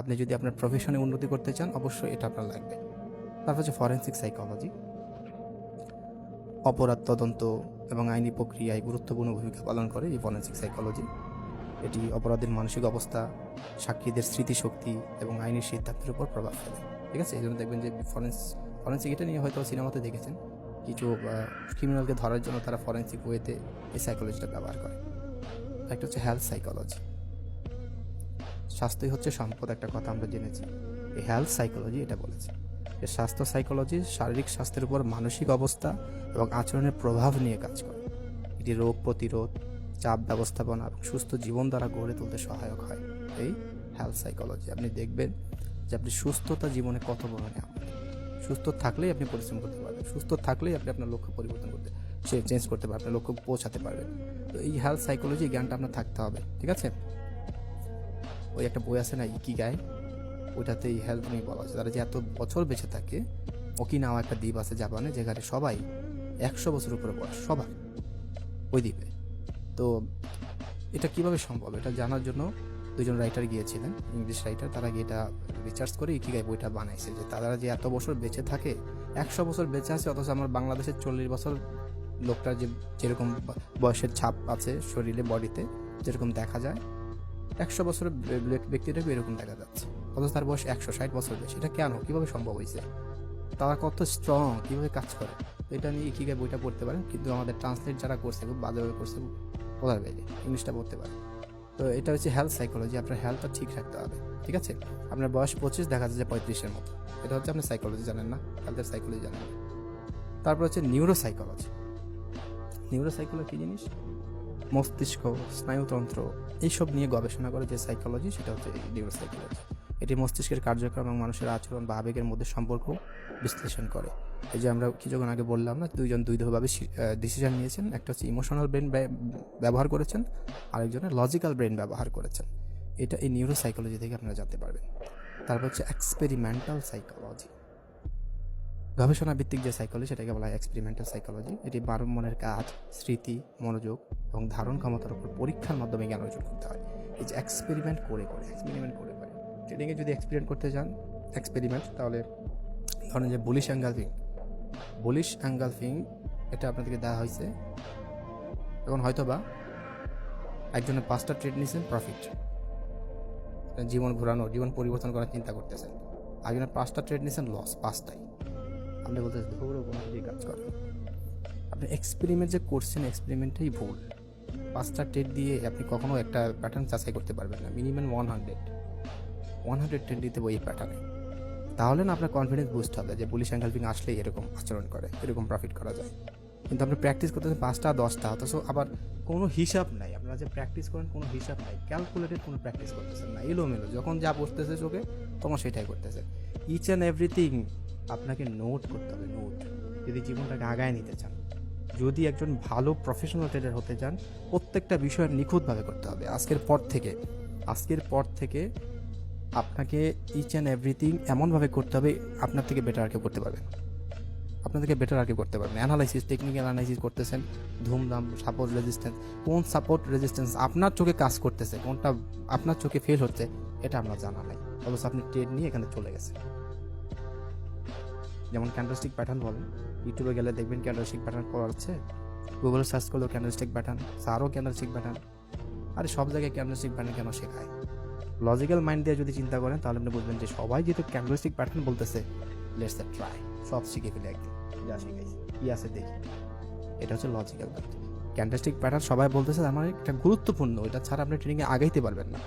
আপনি যদি আপনার প্রফেশনে উন্নতি করতে চান, অবশ্যই এটা আপনার লাগবে। তারপর হচ্ছে ফরেন্সিক সাইকোলজি অপরাধ তদন্ত এবং আইনি প্রক্রিয়ায় গুরুত্বপূর্ণ ভূমিকা পালন করে এই ফরেন্সিক সাইকোলজি এটি অপরাধের মানসিক অবস্থা, সাক্ষীদের স্মৃতিশক্তি এবং আইনি সিদ্ধান্তের উপর প্রভাব ফেলে। ঠিক আছে? এই জন্য দেখবেন যে ফরেন্স ফরেন্সিক এটা নিয়ে হয়তো সিনেমাতে দেখেছেন। কিছু ক্রিমিনালকে ধরার জন্য তারা ফরেন্সিক ওয়েতে এই সাইকোলজিটা ব্যবহার করে। একটা হচ্ছে হেলথ সাইকোলজি স্বাস্থ্যই হচ্ছে সম্পদ, একটা কথা আমরা জেনেছি। এই হেলথ সাইকোলজি এটা বলেছে। যে স্বাস্থ্য সাইকোলজি শারীরিক স্বাস্থ্যের উপর মানসিক অবস্থা এবং আচরণের প্রভাব নিয়ে কাজ করে। এটি রোগ প্রতিরোধ, চাপ ব্যবস্থাপনা এবং সুস্থ জীবন দ্বারা গড়ে তুলতে সহায়ক হয়। এই হেলথ সাইকোলজি আপনি দেখবেন যে আপনি সুস্থতা জীবনে কত বড় নেওয়া সুস্থ থাকলেই আপনি পরিশ্রম করতে পারবেন। সুস্থ থাকলেই আপনি আপনার লক্ষ্য পরিবর্তন করতে চেঞ্জ করতে পারবেন লক্ষ্য পৌঁছাতে পারবেন। তো এই হেলথ সাইকোলজি জ্ঞানটা আপনার থাকতে হবে, ঠিক আছে? ওই একটা বই আছে না, ইকি গায়ে ওইটাতে এই হেলথ নিয়ে বলা আছে তারা যে এত বছর বেঁচে থাকে ওকি ওকিনাওয়া একটা দ্বীপ আছে জাপানে, যেখানে সবাই একশো বছর উপরে বয়স সবার ওই দ্বীপে। তো এটা কীভাবে সম্ভব? এটা জানার জন্য দুজন রাইটার গিয়েছিলেন ইংলিশ রাইটার তারা গিয়ে এটা রিসার্চ করে ইকিগাই বইটা বানাইছে, যে তারা যে এত বছর বেঁচে থাকে, একশো বছর বেঁচে আছে, অথচ আমার বাংলাদেশের চল্লিশ বছর লোকটার যে যেরকম বয়সের ছাপ আছে শরীরে বডিতে যেরকম দেখা যায় একশো বছরের ব্যক্তিটাকে এরকম দেখা যাচ্ছে। অথচ তার বয়স একশো ষাট বছর বেশি। এটা কেন? কীভাবে সম্ভব হয়েছে? তারা কত স্ট্রং কীভাবে কাজ করে? এটা নিয়ে ইকিগাই বইটা পড়তে পারেন? কিন্তু আমাদের ট্রান্সলেট যারা করছে, খুব বাজেভাবে করছে বলার বাইরে ইংলিশটা পড়তে পারে তো এটা হচ্ছে হেলথ সাইকোলজি আপনার হেলথটা ঠিক রাখতে হবে, ঠিক আছে? আপনার বয়স পঁচিশ, দেখা যাচ্ছে পঁয়ত্রিশের মতো। এটা হচ্ছে আপনি সাইকোলজি জানেন না হেলথের সাইকোলজি জানেন তারপর হচ্ছে নিউরো সাইকোলজি নিউরো সাইকোলজি কী জিনিস? মস্তিষ্ক, স্নায়ুতন্ত্র এইসব নিয়ে গবেষণা করে যে সাইকোলজি সেটা হচ্ছে নিউরো সাইকোলজি এটি মস্তিষ্কের কার্যক্রম এবং মানুষের আচরণ বা আবেগের মধ্যে সম্পর্ক বিশ্লেষণ করে। এই যে আমরা কিছুক্ষণ আগে বললাম না, দুইজন দুইভাবে ডিসিশন নিয়েছেন। একটা হচ্ছে ইমোশনাল ব্রেন ব্যবহার করেছেন আরেকজনের লজিক্যাল ব্রেন ব্যবহার করেছেন। এটা এই নিউরো সাইকোলজি থেকে আপনারা জানতে পারবেন। তারপর হচ্ছে এক্সপেরিমেন্টাল সাইকোলজি গবেষণা ভিত্তিক যে সাইকোলজি সেটাকে বলা হয় এক্সপেরিমেন্টাল সাইকোলজি এটি বারো মনের কাজ, স্মৃতি, মনোযোগ এবং ধারণ ক্ষমতার উপর পরীক্ষার মাধ্যমে জ্ঞান অর্জন করতে হয়। এই যে এক্সপেরিমেন্ট করে করে এক্সপেরিমেন্ট করে করে। ট্রেনিংয়ে যদি এক্সপেরিমেন্ট করতে যান এক্সপেরিমেন্ট তাহলে ধরেন যে বুলিশ অ্যাঙ্গালফিং বুলিশ অ্যাঙ্গালফিং এটা আপনাদেরকে দেওয়া হয়েছে। এখন হয়তো বা একজনের পাঁচটা ট্রেড নিয়েছেন প্রফিট জীবন ঘোরানো, জীবন পরিবর্তন করার চিন্তা করতেছেন। একজনের পাঁচটা ট্রেড নিয়েছেন লস পাঁচটাই আপনি বলতেছেন, ধরো কোনো কাজ করে আপনি এক্সপেরিমেন্ট যে করছেন এক্সপেরিমেন্টটাই ভুল। পাঁচটা টেট দিয়ে আপনি কখনো একটা প্যাটার্ন যাচাই করতে পারবেন না minimum one hundred one hundred trade দিতে ওই প্যাটার্নে তাহলে না আপনার কনফিডেন্স বুস্ট হবে যে পুলিশ অ্যাঙ্গেলফিং আসলেই এরকম আচরণ করে, এরকম প্রফিট করা যায়। কিন্তু আপনি প্র্যাকটিস করতেছেন পাঁচটা, দশটা, অথচ আবার কোনো হিসাব নাই। আপনারা যে প্র্যাকটিস করেন কোনো হিসাব নাই ক্যালকুলেটেড কোনো প্র্যাকটিস করতেছেন না, এলোমেলো। যখন যা বসতেছে চোখে, তখন সেটাই করতেছে। ইচ অ্যান্ড এভরিথিং আপনাকে নোট করতে হবে নোট যদি জীবনটাকে আগায় নিতে চান। যদি একজন ভালো প্রফেশনাল ট্রেডার হতে চান, প্রত্যেকটা বিষয় নিখুঁতভাবে করতে হবে। আজকের পর থেকে, আজকের পর থেকে আপনাকে ইচ অ্যান্ড এভরিথিং এমনভাবে করতে হবে, আপনার থেকে বেটার আর কেউ করতে পারবে না। আপনার থেকে বেটার আর কেউ করতে পারবে অ্যানালাইসিস টেকনিক্যাল অ্যানালাইসিস করতেছেন, ধুমধাম সাপোর্ট রেজিস্ট্যান্স কোন সাপোর্ট রেজিস্ট্যান্স আপনার চোখে কাজ করতেছে, কোনটা আপনার চোখে ফেল হচ্ছে, এটা আমরা জানা নাই। অবশ্য আপনি ট্রেড নিয়ে এখানে চলে গেছে যেমন ক্যান্ডালস্টিক প্যাটার্ন বলেন ইউটিউবে গেলে দেখবেন ক্যান্ডালস্টিক প্যাটার্ন পাওয়া যাচ্ছে গুগলে সার্চ করলেও ক্যান্ডালস্টিক প্যাটার্ন স্যারও ক্যান্ডালস্টিক প্যাটার্ন আরে সব জায়গায় ক্যান্ডালস্টিক প্যাটার্ন কেন শেখায়? লজিক্যাল মাইন্ড দিয়ে যদি চিন্তা করেন, তাহলে আপনি বুঝবেন যে সবাই যেহেতু ক্যান্ডালস্টিক প্যাটার্ন বলতেছে লেটস এ ট্রাই সব শিখে ফেলে একদিন, যা শিখাইছি। কি আছে দেখি। এটা হচ্ছে লজিক্যাল মাইন্ড ক্যান্ডালস্টিক প্যাটার্ন সবাই বলতেছে আমার একটা গুরুত্বপূর্ণ এটা ছাড়া আপনি ট্রেনিংয়ে আগাইতে পারবেন না।